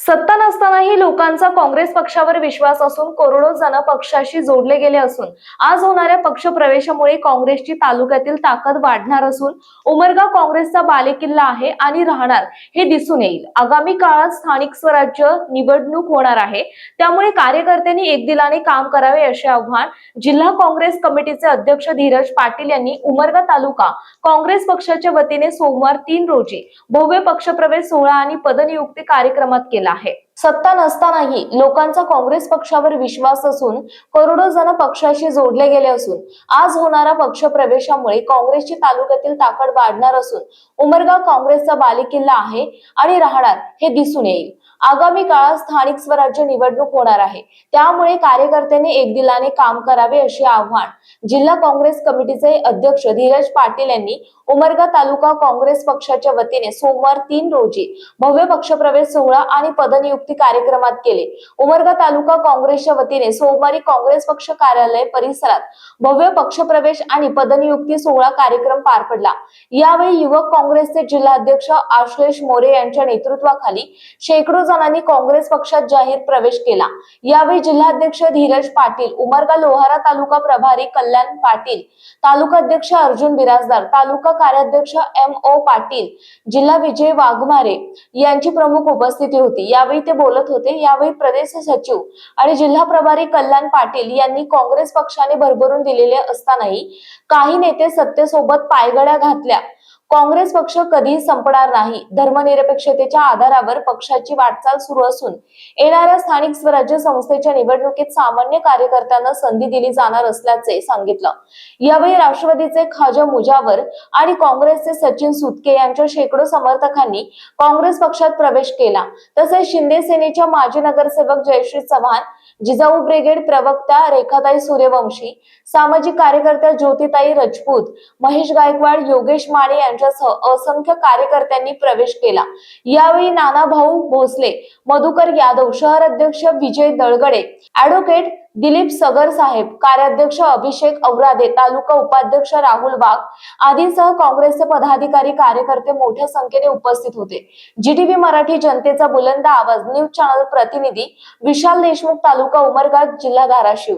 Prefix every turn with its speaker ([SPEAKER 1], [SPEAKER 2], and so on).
[SPEAKER 1] सत्ता नसतानाही लोकांचा काँग्रेस पक्षावर विश्वास असून करोडो जण पक्षाशी जोडले गेले असून आज होणाऱ्या पक्ष प्रवेशामुळे काँग्रेसची तालुक्यातील ताकद वाढणार असून उमरगा काँग्रेसचा बालेकिल्ला आहे आणि राहणार हे दिसून येईल. आगामी काळात स्थानिक स्वराज्य निवडणूक होणार आहे. त्यामुळे कार्यकर्त्यांनी एकदिलाने काम करावे असे आव्हान जिल्हा काँग्रेस कमिटीचे अध्यक्ष धीरज पाटील यांनी उमरगा तालुका काँग्रेस पक्षाच्या वतीने सोमवार तीन रोजी भव्य पक्षप्रवेश सोहळा आणि पदनियुक्ती कार्यक्रमात केला. आहे सत्ता नसतानाही लोकांचा काँग्रेस पक्षावर विश्वास असून करोडो जण पक्षाशी जोडले गेले असून आज होणारा पक्ष प्रवेशामुळे काँग्रेसची तालुक्यातील ताकद वाढणार असून उमरगाव काँग्रेसचा बालेकिल्ला आहे आणि राहणार हे दिसून येईल. आगामी काळात स्थानिक स्वराज्य निवडणूक होणार आहे. त्यामुळे कार्यकर्त्यांनी एकदिलाने काम करावे असे आव्हान जिल्हा काँग्रेस कमिटीचे अध्यक्ष धीरज पाटील यांनी उमरगा तालुका काँग्रेस पक्षाच्या वतीने सोमवार तीन रोजी भव्य पक्षप्रवेश सोहळा आणि पदनियुक्ती कार्यक्रमात केले. उमरगा तालुका काँग्रेसच्या वतीने सोमवारी काँग्रेस पक्ष कार्यालय परिसरात भव्य पक्षप्रवेश आणि पदनियुक्ती सोहळा कार्यक्रम पार पडला. यावेळी युवक काँग्रेसचे जिल्हाध्यक्ष आश्लेष मोरे यांच्या नेतृत्वाखाली शेकडो जणांनी काँग्रेस पक्षात जाहीर प्रवेश केला. यावेळी जिल्हाध्यक्ष धीरज पाटील उमरगा लोहारा तालुका प्रभारी कल्याण पाटील तालुका अध्यक्ष अर्जुन बिराजदार तालुका कार्याध्यक्ष एम ओ पाटील जिल्हा विजय वाघमारे यांची प्रमुख उपस्थिती होती. यावेळी ते बोलत होते. यावेळी प्रदेश सचिव आणि जिल्हा प्रभारी कल्याण पाटील यांनी काँग्रेस पक्षाने भरभरून दिलेले असतानाही काही नेते सत्तेसोबत पायगड्या घातल्या. काँग्रेस पक्ष कधीही संपणार नाही. धर्मनिरपेक्षतेच्या आधारावर पक्षाची वाटचाल सुरू असून येणाऱ्या स्थानिक स्वराज्य संस्थेच्या निवडणुकीत सामान्य कार्यकर्त्यांना संधी दिली जाणार असल्याचे सांगितलं. यावेळी राष्ट्रवादीचे खाजा मुजावर आणि काँग्रेसचे सचिन सुतके यांच्या शेकडो समर्थकांनी काँग्रेस पक्षात प्रवेश केला. तसेच शिंदे सेनेच्या माजी नगरसेवक जयश्री चव्हाण जिजाऊ ब्रिगेड प्रवक्ता रेखाताई सूर्यवंशी सामाजिक कार्यकर्त्या ज्योतिताई राजपूत महेश गायकवाड योगेश माळे यांच्यासह असंख्य कार्यकर्त्यांनी प्रवेश केला. यावेळी नाना भाऊ भोसले मधुकर यादव शहर अध्यक्ष विजय दळगडे ऍडव्होकेट दिलीप सगर साहेब कार्याध्यक्ष अभिषेक औरादे तालुका उपाध्यक्ष राहुल वाघ आदींसह काँग्रेसचे पदाधिकारी कार्यकर्ते मोठ्या संख्येने उपस्थित होते. जीटीव्ही मराठी जनतेचा बुलंद आवाज न्यूज चॅनल प्रतिनिधी विशाल देशमुख तालुका उमरगा जिल्हा धाराशिव